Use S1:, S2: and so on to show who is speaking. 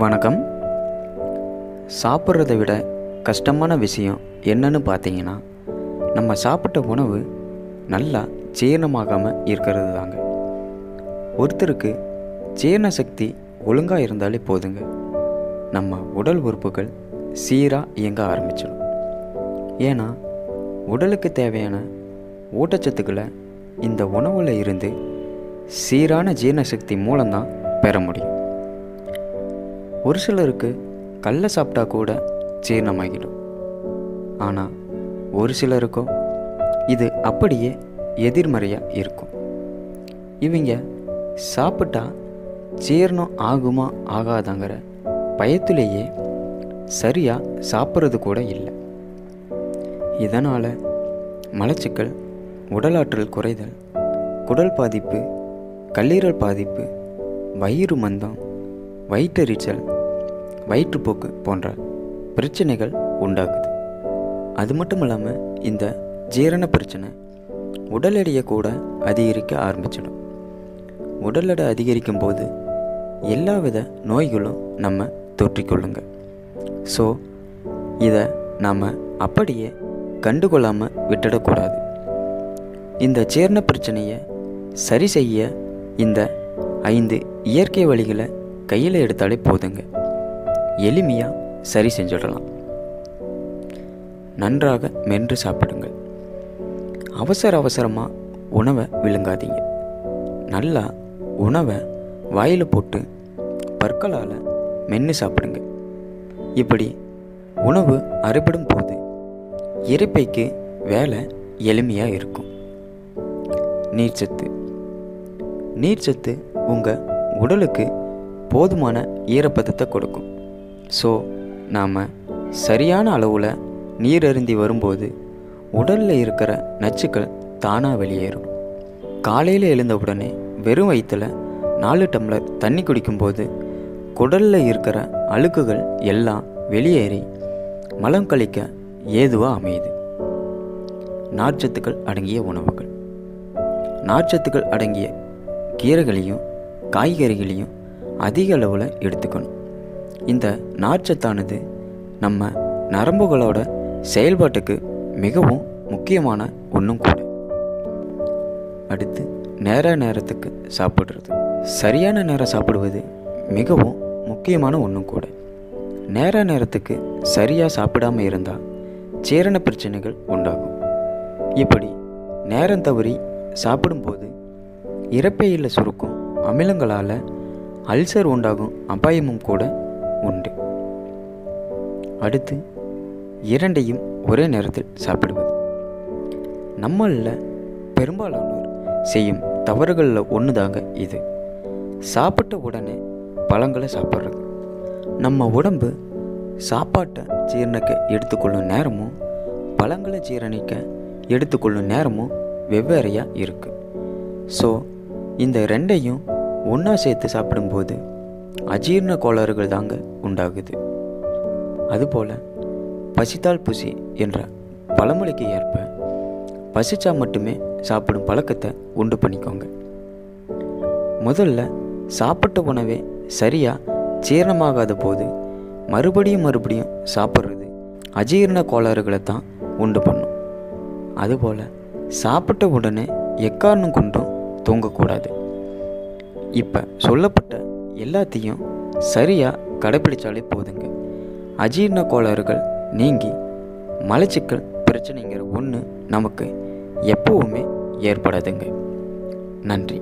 S1: வணக்கம். சாப்பிட்றத விட கஷ்டமான விஷயம் என்னன்னு பார்த்தீங்கன்னா நம்ம சாப்பிட்ட உணவு நல்லா ஜீரணமாகாமல் இருக்கிறது தாங்க. ஒருத்தருக்கு ஜீரண சக்தி ஒழுங்காக இருந்தாலே போதுங்க. நம்ம உடல் உறுப்புகள் சீராக இயங்க ஆரம்பிச்சிடும். ஏன்னா உடலுக்கு தேவையான ஊட்டச்சத்துக்களை இந்த உணவில் இருந்து சீரான ஜீரண சக்தி மூலம்தான் பெற முடியும். ஒரு சிலருக்கு கல்லை சாப்பிட்டா கூட ஜீரணமாகிடும். ஆனால் ஒரு சிலருக்கோ இது அப்படியே எதிர்மறையாக இருக்கும். இவங்க சாப்பிட்டா ஜீரணம் ஆகுமா ஆகாதாங்கிற பயத்திலேயே சரியாக சாப்பிட்றது கூட இல்லை. இதனால் மலச்சிக்கல் உடலாற்றல் குறைதல் குடல் பாதிப்பு கல்லீரல் பாதிப்பு வயிறு மந்தம் வயிற்றெரிச்சல் வயிற்றுப்போக்கு போன்ற பிரச்சனைகள் உண்டாகுது. அது மட்டும் இல்லாமல் இந்த ஜீரண பிரச்சனை உடல் எடையை கூட அதிகரிக்க ஆரம்பிச்சிடும். உடல் எடை அதிகரிக்கும் போது எல்லாவித நோய்களும் நம்ம தொற்றிக்கொள்ளுங்க. ஸோ இதை நாம் அப்படியே கண்டுகொள்ளாமல் விட்டுடக்கூடாது. இந்த ஜீரண பிரச்சனையை சரி செய்ய இந்த ஐந்து இயற்கை வழிகளை கையில் எடுத்தாலே போதுங்க. எளிமையாக சரி செஞ்சிடலாம். நன்றாக மென்று சாப்பிடுங்கள். அவசர அவசரமாக உணவை விழுங்காதீங்க. நல்லா உணவை வாயில் போட்டு பற்களால் மென்று சாப்பிடுங்க இப்படி உணவு அறுபடும் போது இறைப்பைக்கு வேலை எளிமையாக இருக்கும். நீர்ச்சத்து. நீர்ச்சத்து உங்கள் உடலுக்கு போதுமான ஈரப்பதத்தை கொடுக்கும். ஸோ நாம் சரியான அளவில் நீர் அருந்தி வரும்போது உடலில் இருக்கிற நச்சுக்கள் தானாக வெளியேறும். காலையில் எழுந்த உடனே வெறும் வயிற்றில் நாலு டம்ளர் தண்ணி குடிக்கும்போது குடலில் இருக்கிற அழுக்குகள் எல்லாம் வெளியேறி மலம் கழிக்க ஏதுவாக அமையுது? நார்ச்சத்துக்கள் அடங்கிய உணவுகள். நார்ச்சத்துக்கள் அடங்கிய கீரைகளையும் காய்கறிகளையும் அதிக அளவில் எடுத்துக்கணும். இந்த நார்ச்சத்தானது நம்ம நரம்புகளோட செயல்பாட்டுக்கு மிகவும் முக்கியமான ஒன்றும் கூட. அடுத்து நேர நேரத்துக்கு சாப்பிட்றது. சரியான நேரம் சாப்பிடுவது மிகவும் முக்கியமான ஒன்றும் கூட. நேர நேரத்துக்கு சரியாக சாப்பிடாம இருந்தால் ஜீரண பிரச்சனைகள் உண்டாகும். இப்படி நேரம் தவறி சாப்பிடும்போது இறப்பையில் சுருக்கும் அமிலங்களால் அல்சர் உண்டாகும் அபாயமும் கூட உண்டு. அடுத்து இரண்டையும் ஒரே நேரத்தில் சாப்பிடுவது. நம்மளில் பெரும்பாலானோர் செய்யும் தவறுகளில் ஒன்று தாங்க இது. சாப்பிட்ட உடனே பழங்களை சாப்பிட்றது. நம்ம உடம்பு சாப்பாட்டை ஜீரணிக்க எடுத்துக்கொள்ளும் நேரமும் பழங்களை ஜீரணிக்க எடுத்துக்கொள்ளும் நேரமும் வெவ்வேறையாக இருக்குது ஸோ இந்த ரெண்டையும் ஒன்றா சேர்த்து சாப்பிடும்போது அஜீரண கோளாறுகள் தாங்க உண்டாகுது. அதுபோல் பசித்தால் புசி என்ற பழமொழிக்கு ஏற்ப பசிச்சா மட்டுமே சாப்பிடும் பழக்கத்தை உண்டு பண்ணிக்கோங்க. முதல்ல சாப்பிட்ட உணவே சரியாக ஜீரணமாகாத போது மறுபடியும் மறுபடியும் சாப்பிட்றது அஜீரண கோளாறுகளை தான் உண்டு பண்ணும். அதுபோல் சாப்பிட்ட உடனே எக்காரணம் கொண்டும் தூங்கக்கூடாது. இப்போ சொல்லப்பட்ட எல்லாத்தையும் சரியாக கடைப்பிடிச்சாலே போதுங்க. அஜீரண கோளாறுகள் நீங்கி மலச்சிக்கல் பிரச்சனைங்கிற ஒன்று நமக்கு எப்பவுமே ஏற்படாதுங்க. நன்றி.